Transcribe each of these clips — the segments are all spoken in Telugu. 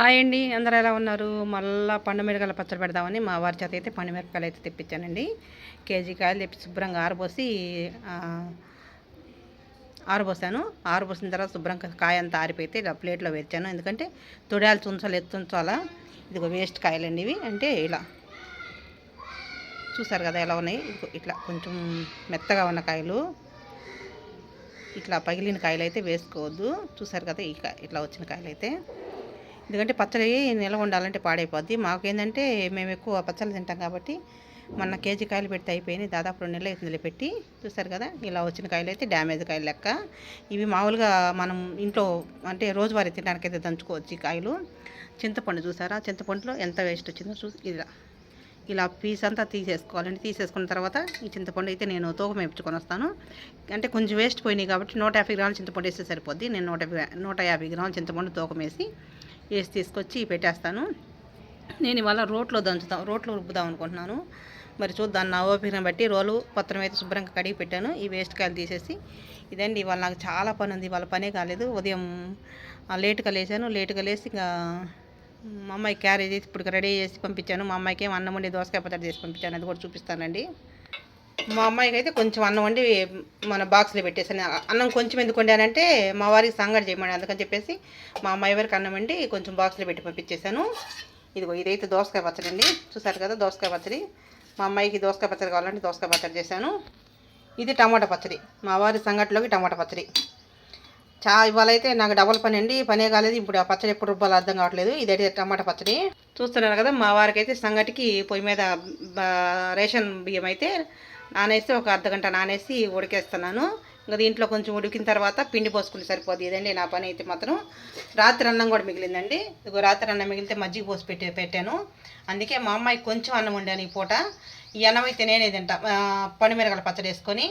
హాయ్ అండి. అందరూ ఎలా ఉన్నారు? మళ్ళీ పండుమిరకాయల పచ్చడి పెడదామని మా వారి చేత అయితే పండు మిరపకాయలు అయితే తెప్పించానండి. కేజీ కాయలు తెప్పి శుభ్రంగా ఆరబోసి ఆరబోసాను. ఆరబోసిన తర్వాత శుభ్రంగా కాయ అంతా ఆరిపోయితే ఇలా ప్లేట్లో వేర్చాను. ఎందుకంటే తొడాలు చుంచాలి ఎత్తుంచాలా ఇదిగో వేస్ట్ కాయలండి ఇవి. అంటే ఇలా చూసారు కదా ఎలా ఉన్నాయి? ఇట్లా కొంచెం మెత్తగా ఉన్న కాయలు. ఇట్లా పగిలిన కాయలు అయితే వేసుకోవద్దు. చూసారు కదా ఈ ఇట్లా వచ్చిన కాయలు అయితే ఎందుకంటే పచ్చడి నిల్వ ఉండాలంటే పాడైపోద్ది. మాకేంటంటే మేము ఎక్కువ పచ్చళ్ళు తింటాం కాబట్టి మొన్న కేజీ కాయలు పెడితే అయిపోయినాయి. దాదాపు రెండు నెలలు అయితే పెట్టి. చూసారు కదా ఇలా వచ్చిన కాయలు అయితే డ్యామేజ్ కాయలు లెక్క. ఇవి మామూలుగా మనం ఇంట్లో అంటే రోజువారీ తినడానికైతే దంచుకోవచ్చు ఈ కాయలు. చింతపండు చూసారా? చింతపండులో ఎంత వేస్ట్ వచ్చిందో చూ ఇలా ఇలా పీస్ అంతా తీసేసుకోవాలండి. తీసేసుకున్న తర్వాత ఈ చింతపండు అయితే నేను తోక మేపుకొని వస్తాను. అంటే కొంచెం వేస్ట్ పోయినాయి కాబట్టి నూట యాభై గ్రాముల చింతపండు వేస్తే సరిపోద్ది. నేను నూట యాభై- నూట యాభై గ్రాముల చింతపండు తోకం వేసి తీసుకొచ్చి పెట్టేస్తాను. నేను ఇవాళ రోట్లో దంచుతాం రోట్లో రుబ్బుదాం అనుకుంటున్నాను. మరి చూద్దాం నా ఓపికను బట్టి రోలు పత్రం అయితే శుభ్రంగా కడిగి పెట్టాను. ఈ వేస్ట్ కాయలు తీసేసి. ఇదండి ఇవాళ నాకు చాలా పని ఉంది ఇవాళ పనే కాలేదు. ఉదయం లేటుగా లేచాను. లేటుగా లేసి ఇంకా మా అమ్మాయి క్యారేజ్ చేసి ఇప్పుడు రెడీ చేసి పంపించాను. మా అమ్మాయికి అన్నం ఉండి దోసకాయ పచ్చడి చేసి పంపించాను. అది కూడా చూపిస్తానండి. మా అమ్మాయికి అయితే కొంచెం అన్నం వండి మన బాక్స్లో పెట్టేసాను అన్నం కొంచెం ఎందుకు వండానంటే మా వారికి సంగడి చేయమని అందుకని చెప్పేసి మా అమ్మాయి వారికి అన్నం వండి కొంచెం బాక్స్లో పెట్టి పంపించేశాను. ఇదిగో ఇదైతే దోసకాయ పచ్చడి అండి. చూసారు కదా దోసకాయ పచ్చడి. మా అమ్మాయికి దోసకాయ పచ్చడి కావాలంటే దోసకాయ పచ్చడి చేశాను. ఇది టమాటా పచ్చడి. మా వారి సంగటిలోకి టమాటా పచ్చడి. చా ఇవాళైతే నాకు డబల్ పని అండి. పనే కాలేదు. ఇప్పుడు ఆ పచ్చడి ఎప్పుడు రూపాయలు అర్థం కావట్లేదు. ఇదైతే టమాటా పచ్చడి. చూస్తున్నారు కదా మా వారికి అయితే సంగటికి పొయ్యి మీద రేషన్ బియ్యం అయితే నానేసి ఒక అర్ధగంట నానేసి ఉడికేస్తున్నాను. ఇంకా దీంట్లో కొంచెం ఉడికిన తర్వాత పిండి పోసుకుంటే సరిపోదు ఇదండి నా పని అయితే మాత్రం. రాత్రి అన్నం కూడా మిగిలిందండి. ఇదిగో రాత్రి అన్నం మిగిలితే మజ్జిగ పోసి పెట్టి పెట్టాను. అందుకే మా అమ్మాయికి కొంచెం అన్నం వండాను ఈ పూట. ఈ అన్నం అయితే నేనే తింటా. పండుమిరగల పచ్చడి వేసుకొని.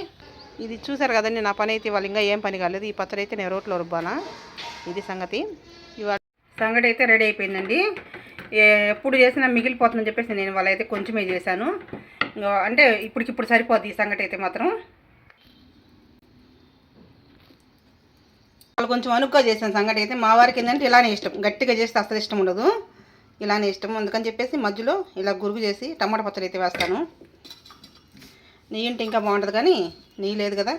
ఇది చూసారు కదండి నా పని అయితే వాళ్ళు ఇంకా ఏం పని కాలేదు. ఈ పచ్చడి అయితే నేను రోట్లో రుబ్బానా? ఇది సంగతి. ఇవాళ సంగటి అయితే రెడీ అయిపోయిందండి. ఎప్పుడు చేసినా మిగిలిపోతుందని చెప్పేసి నేను వాళ్ళైతే కొంచెమే చేశాను. అంటే ఇప్పటికిప్పుడు సరిపోద్ది ఈ సంగటి అయితే మాత్రం. వాళ్ళు కొంచెం అనుగ్గా చేసిన సంగటి అయితే మా వారికి ఏంటంటే ఇలానే ఇష్టం. గట్టిగా చేస్తే అసలు ఇష్టం ఉండదు. ఇలానే ఇష్టం. అందుకని చెప్పేసి మధ్యలో ఇలా గురుగు చేసి టమాటా పచ్చడి అయితే వేస్తాను. నెయ్యి ఉంటే ఇంకా బాగుంటుంది కానీ నెయ్యి లేదు కదా.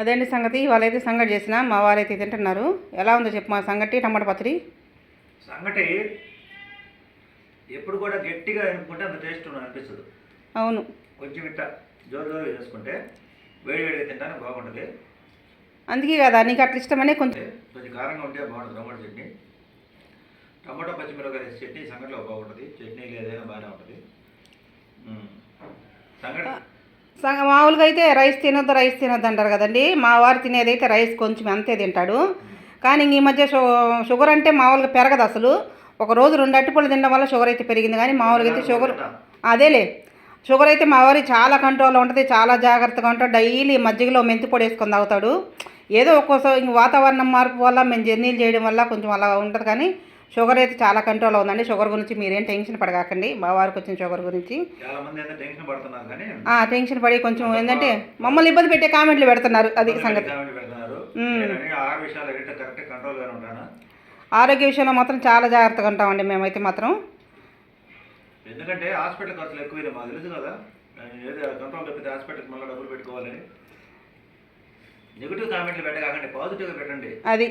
అదేంటి సంగతి? వాళ్ళైతే సంగటి చేసిన మా వారైతే తింటున్నారు. ఎలా ఉందో చెప్పు మా సంగటి టమాటా పచ్చడి. సంగటి ఎప్పుడు కూడా గట్టిగా ఎనుకుంటే అంత టేస్ట్ అనిపిస్తుంది. అవును. కొంచెం ఇట్ట జోరు జోరు చేసుకుంటే వేడి వేడిగా తింటానికి బాగుంటుంది. అందుకే కదా నీకు అట్లా ఇష్టమనే కొంచెం కొంచెం కారంగా ఉంటే బాగుంటుంది టమాటా చట్నీ. టమాటా పచ్చిమిరపకాయ చట్నీ సంగటిలో బాగుంటుంది. చట్నీ ఏదైనా బాగానే ఉంటుంది. సంగటి సగ మామూలుగా అయితే రైస్ తినొద్దు రైస్ తినొద్దు అంటారు కదండి. మా వారు తినేదైతే రైస్ కొంచెం అంతే తింటాడు. కానీ ఈ మధ్య షుగర్ అంటే మామూలుగా పెరగదు అసలు. ఒక రోజు రెండు అట్టిపళ్ళు తినడం వల్ల షుగర్ అయితే పెరిగింది. కానీ మామూలుగా అయితే షుగర్ అదేలే. షుగర్ అయితే మా వారి చాలా కంట్రోల్లో ఉంటుంది చాలా జాగ్రత్తగా ఉంటాడు. డైలీ మజ్జిగలో మెంతి పొడి వేసుకొని తాగుతాడు. ఏదో ఒక్కోసారి ఇంక వాతావరణం మార్పు వల్ల మేము జర్నీలు చేయడం వల్ల కొంచెం అలా ఉంటుంది. కానీ షుగర్ అయితే చాలా కంట్రోల్లో ఉందండి. షుగర్ గురించి మీరేం టెన్షన్ పడగాకండి. మా వారికి వచ్చిన షుగర్ గురించి. టెన్షన్ పడి కొంచెం ఏంటంటే మమ్మల్ని ఇబ్బంది పెట్టే కామెంట్లు పెడుతున్నారు. అది సంగతి. ఆరోగ్య విషయంలో మాత్రం చాలా జాగ్రత్తగా ఉంటామండి మేమైతే మాత్రం. ఎందుకంటే హాస్పిటల్ ఖర్చులు ఎక్కువ మాకు తెలుసు కదా. కంట్రోల్ తప్పితే హాస్పిటల్కి మళ్ళీ డబ్బులు పెట్టుకోవాలని. నెగిటివ్ కామెంట్లు పాజిటివ్గా పెట్టండి. అది.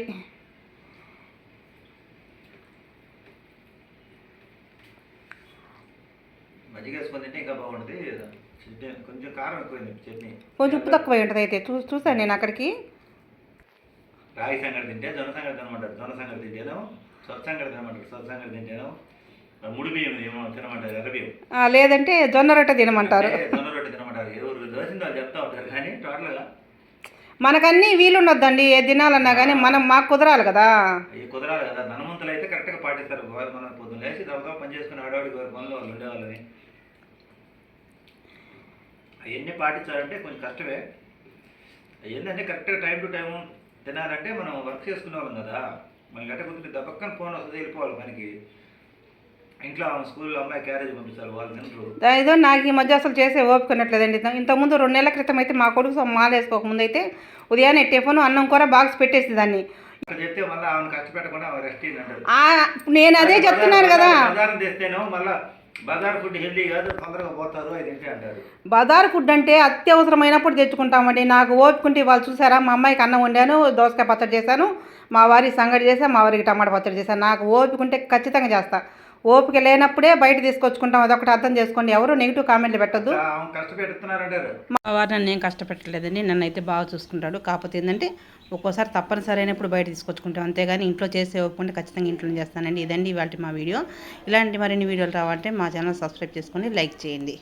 మజ్జిగ వేసుకొని తింటే ఇంకా బాగుంటుంది. చట్నీ కొంచెం కారం ఎక్కువైంది చట్నీ. కొంచెం ఉప్పు తక్కువ ఉంటుంది అయితే. చూ చూసాను నేను అక్కడికి. రాగి సంగటి తింటే జొన్న సంగటి తినమంటారు. జొన్న సంగటి తింటేనో సొత్త సంగటి తినమంటారు. సొత్త సంగటి తింటేనో ముడి బియ్యం ఏమో తినమంటారు. ఎర్ర బియ్యం లేదంటే జొన్న రొట్టె తినమంటారు. జొన్న రొట్టె తినమంటారు. ఎవరు దోసింది చెప్తా ఉంటారు. కానీ టోటల్గా మనకన్నీ వీలుండొద్దండి ఏ తినాలన్నా కానీ మనం మాకు కుదరాలి కదా. అవి కుదరాలి కదా. ధనవంతులు అయితే కరెక్ట్గా పాటిస్తారు. మనం పొద్దున్న లేచి దవగా పని చేసుకుని ఆడవాడికి వారి పనులు వాళ్ళు ఉండేవాళ్ళని. అవన్నీ పాటించాలంటే కొంచెం కష్టమే. ఏంటంటే కరెక్ట్గా టైం టు టైం తినాలంటే మనం వర్క్ చేసుకునే వాళ్ళం కదా. మనకి గట్ట కుదిరి దబ్బక్కన ఫోన్ వస్తుంది వెళ్ళిపోవాలి మనకి ఇంట్లో స్కూల్లో అమ్మాయి క్యారేజ్ పంపించాలి వాళ్ళు తింటారు ఏదో నాకు ఈ మధ్య అసలు చేసే ఓపిక ఉన్నట్లేదండి ఇంతకుముందు రెండు నెలల క్రితం అయితే మా కొడుకు మాల వేసుకోకముందు అయితే ఉదయాన్నే టిఫన్ అన్నం కూర బాక్స్ పెట్టేసి దాన్ని. చెప్తే మళ్ళీ ఆమెను కష్టపెట్టకుండా రెస్ట్ నేను అదే చెప్తున్నాను కదా. తెస్తేనో మళ్ళీ బజార్ ఫుడ్ హెల్దీ కాదు తొందరగా పోతారు అది అంటారు. బజార్ ఫుడ్ అంటే అత్యవసరమైనప్పుడు తెచ్చుకుంటామండి. నాకు ఓపుకుంటే వాళ్ళు చూసారా మా అమ్మాయికి అన్నం వండాను దోసకాయ పచ్చడి చేశాను మా వారికి సంగటి చేశాను మా వారికి టమాటా పచ్చడి చేశాను నాకు ఓపుకుంటే ఖచ్చితంగా చేస్తాను ఓపిక లేనప్పుడే బయట తీసుకొచ్చుకుంటాం. అదొకటి అర్థం చేసుకోండి. ఎవరు నెగిటివ్ కామెంట్లు పెట్టొద్దు. మా వారు నన్ను ఏం కష్టపెట్టలేదండి. నన్ను అయితే బాగా చూసుకుంటాడు. కాకపోతే ఏంటంటే ఒక్కోసారి తప్పనిసరి అయినప్పుడు బయట తీసుకొచ్చుకుంటాం. అంతేగాని ఇంట్లో చేసే ఒప్పుకుంటే ఖచ్చితంగా ఇంట్లో చేస్తానండి. ఇదండి ఇవాళ మా వీడియో. ఇలాంటి మరిన్ని వీడియోలు రావాలంటే మా ఛానల్ సబ్స్క్రైబ్ చేసుకొని లైక్ చేయండి.